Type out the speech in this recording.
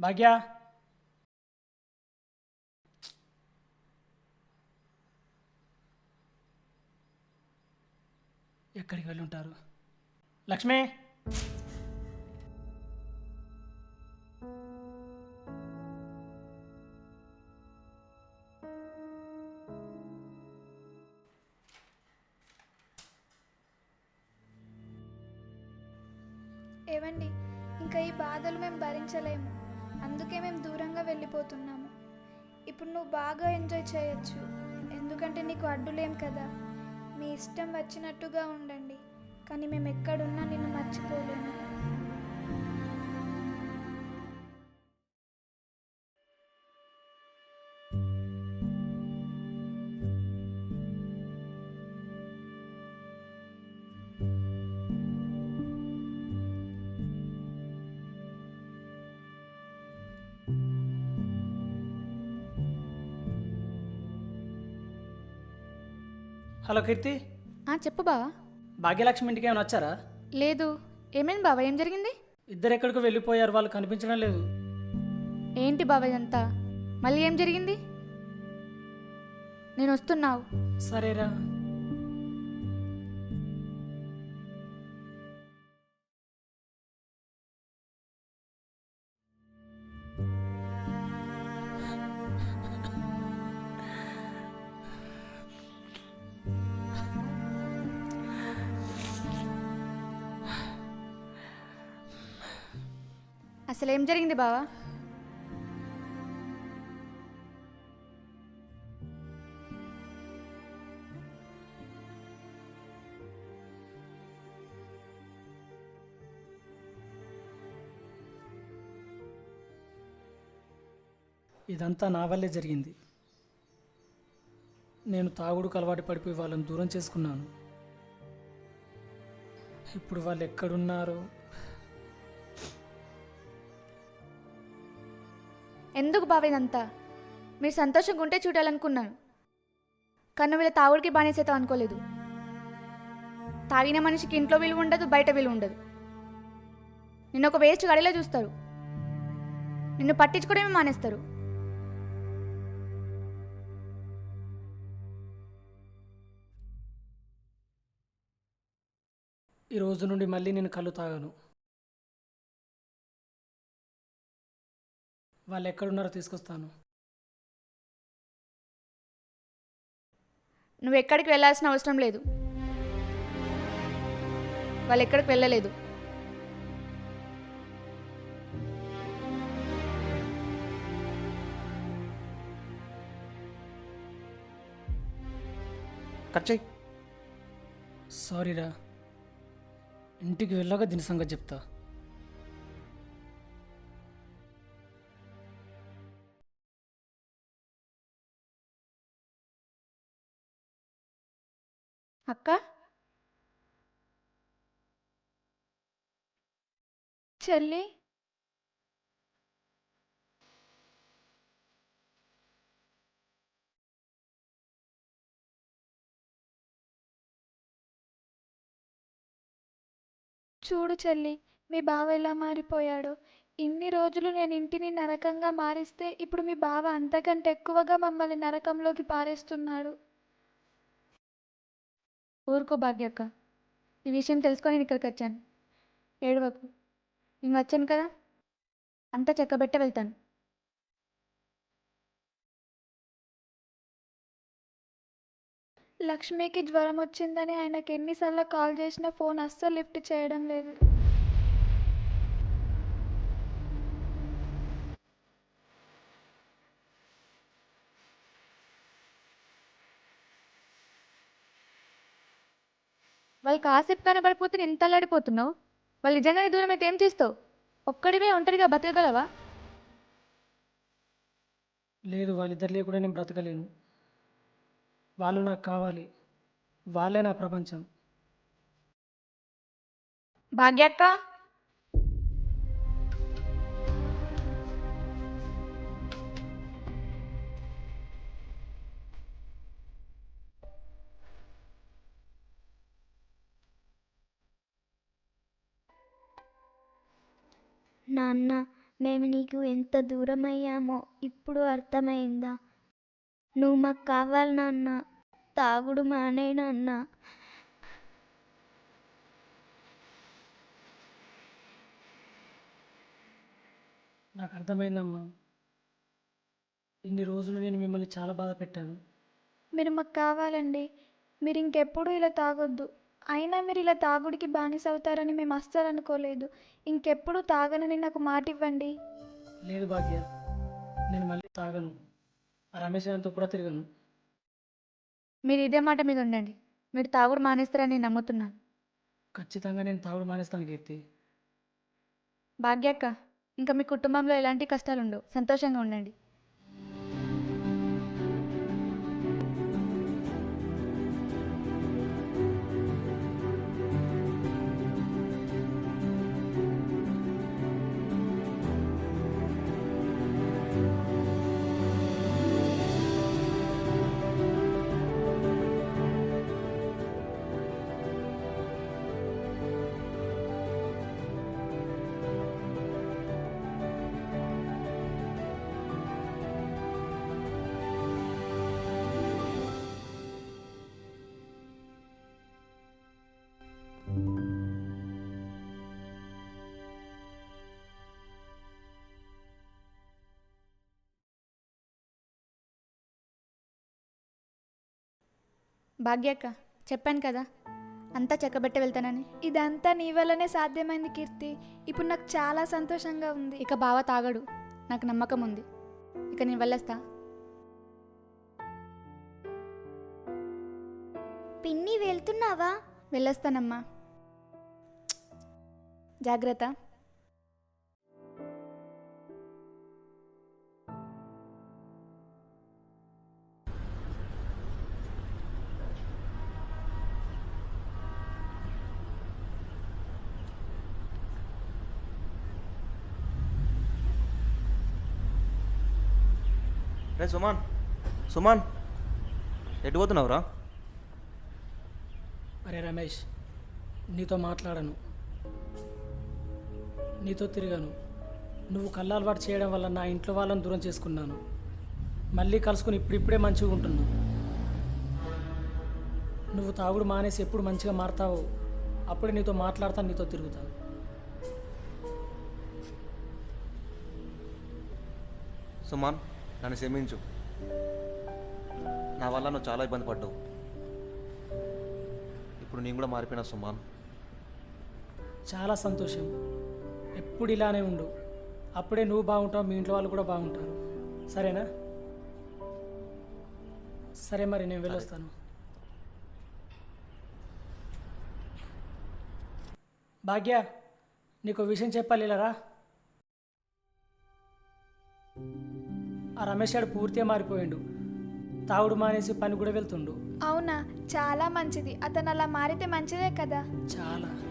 భాగ్య ఎక్కడికి వెళ్ళి ఉంటారు లక్ష్మి! ఏవండి ఇంకా ఈ బాధలు మేము భరించలేము. అందుకే మేము దూరంగా వెళ్ళిపోతున్నాము. ఇప్పుడు నువ్వు బాగా ఎంజాయ్ చేయొచ్చు. ఎందుకంటే నీకు అడ్డులేం కదా. మీ ఇష్టం వచ్చినట్టుగా ఉండండి. కానీ మేము ఎక్కడున్నా నిన్ను మర్చిపోలేము. హలో కీర్తి. ఆ, చెప్పు బావా. భాగ్యలక్ష్మి ఇంటికి ఏమైనా వచ్చారా? లేదు. ఏమైంది బావా? ఏం జరిగింది? ఇద్దరు ఎక్కడికో వెళ్ళిపోయారు వాళ్ళు కనిపించడం లేదు. ఏంటి బావా ఇదంతా? మళ్ళీ ఏం జరిగింది? నేను వస్తున్నావు. సరేరా. అసలు ఏం జరిగింది బావా? ఇదంతా నా వల్లే జరిగింది. నేను తాగుడుకు అలవాటు పడిపోయి వాళ్ళని దూరం చేసుకున్నాను. ఇప్పుడు వాళ్ళు ఎక్కడున్నారో ఎందుకు బావ ఇదంతా మీరు సంతోషంగా ఉంటే చూడాలనుకున్నాను. కన్ను వీళ్ళ తాగుడికి బానిసేతాం అనుకోలేదు. తాగిన మనిషికి ఇంట్లో విలువ ఉండదు బయట విలువ ఉండదు. నిన్ను ఒక వేస్ట్ గడిలో చూస్తారు. నిన్ను పట్టించుకోవడమే మానేస్తారు. ఈ రోజు నుండి మళ్ళీ నేను కళ్ళు తాగాను. వాళ్ళు ఎక్కడున్నారో తీసుకొస్తాను. నువ్వు ఎక్కడికి వెళ్ళాల్సిన అవసరం లేదు. వాళ్ళు ఎక్కడికి వెళ్ళలేదు. కట్ చేయి. సారీరా ఇంటికి వెళ్ళాక దీని సంగతి చెప్తా. అక్క? చెల్లి? చూడు చెల్లి మీ బావ ఎలా మారిపోయాడు. ఇన్ని రోజులు నేను ఇంటిని నరకంగా మారిస్తే ఇప్పుడు మీ బావ అంతకంటే ఎక్కువగా మమ్మల్ని నరకంలోకి పారేస్తున్నాడు. ఊరుకో భాగ్యక్క. ఈ విషయం తెలుసుకొని నేను ఇక్కడికి వచ్చాను ఏడవకు. నేను వచ్చాను కదా? అంతా చెక్కబెట్ట వెళ్తాను. లక్ష్మికి జ్వరం వచ్చిందని ఆయనకి ఎన్నిసార్లు కాల్ చేసినా ఫోన్ అస్సలు లిఫ్ట్ చేయడం లేదు. వాళ్ళు కాసేపు కనబడిపోతే నేను ఇంత అల్లాడిపోతున్నావు? వాళ్ళు నిజంగానే దూరం అయితే ఏం చేస్తావు? ఒక్కడివే ఒంటరిగా బతకగలవా? లేదు వాళ్ళిద్దరు లేకుండా నేను బ్రతకలేను. వాళ్ళు నాకు కావాలి. వాళ్ళే నా ప్రపంచం. భాగ్యక్క? నాన్న మేము నీకు ఎంత దూరం అయ్యామో ఇప్పుడు అర్థమైందా? నువ్వు మాకు కావాలి నాన్న. తాగుడు మానే నాన్న. నాకు అర్థమైందమ్మా. ఇన్ని రోజులు నేను మిమ్మల్ని చాలా బాధ పెట్టాను మీరు మాకు కావాలండి. మీరు ఇంకెప్పుడు ఇలా తాగొద్దు. అయినా మీరు ఇలా తాగుడికి బానిస అవుతారని మేము అస్సలు అనుకోలేదు ఇంకెప్పుడు తాగనని నాకు మాట ఇవ్వండి లేదు భాగ్య నేను మళ్ళీ తాగను. ఆ రమేష్ గారితో కూడా తిరగను. మీరు ఇదే మాట మీద ఉండండి. మీరు తాగుడు మానేస్తారని నేను నమ్ముతున్నాను. ఖచ్చితంగా నేను తాగుడు మానేస్తాను కీర్తి. భాగ్యక్క ఇంకా మీ కుటుంబంలో ఎలాంటి కష్టాలు ఉండవు సంతోషంగా ఉండండి. భాగ్యక్క చెప్పాను కదా. అంతా చెక్కబెట్టి వెళ్తానని. ఇదంతా నీ వల్లనే సాధ్యమైంది కీర్తి. ఇప్పుడు నాకు చాలా సంతోషంగా ఉంది. ఇక బావ తాగడు. నాకు నమ్మకం ఉంది. ఇక నేను వెళ్ళొస్తా. పిన్ని వెళ్తున్నావా? వెళ్ళొస్తానమ్మా. జాగ్రత్త. రే సుమాన్. సుమాన్. ఎటు పోతున్నావురా? అరే రమేష్ నీతో మాట్లాడను. నీతో తిరిగాను. నువ్వు కళ్ళాలవాటు చేయడం వల్ల నా ఇంట్లో వాళ్ళని దూరం చేసుకున్నాను. మళ్ళీ కలుసుకుని ఇప్పుడిప్పుడే మంచిగా ఉంటున్నావు నువ్వు తాగుడు మానేసి ఎప్పుడు మంచిగా మారతావో అప్పుడే నీతో మాట్లాడతాను నీతో తిరుగుతాను. సుమాన్. నన్ను క్షమించు. నా వల్ల నువ్వు చాలా ఇబ్బంది పడ్డావు. ఇప్పుడు నేను కూడా మారిపోయినా సుమాన్. చాలా సంతోషం. ఎప్పుడు ఇలానే ఉండు. అప్పుడే నువ్వు బాగుంటావు మీ ఇంట్లో వాళ్ళు కూడా బాగుంటారు. సరేనా? సరే మరి నేను వెళ్ళొస్తాను. భాగ్య నీకు విషయం చెప్పాలి ఇలా రా ఆ రమేష్ గారు పూర్తిగా మారిపోయిండు. తాగుడు మానేసి పని కూడా వెళ్తుండు. అవునా? చాలా మంచిది. అతను అలా మారితే మంచిదే కదా? చాలా.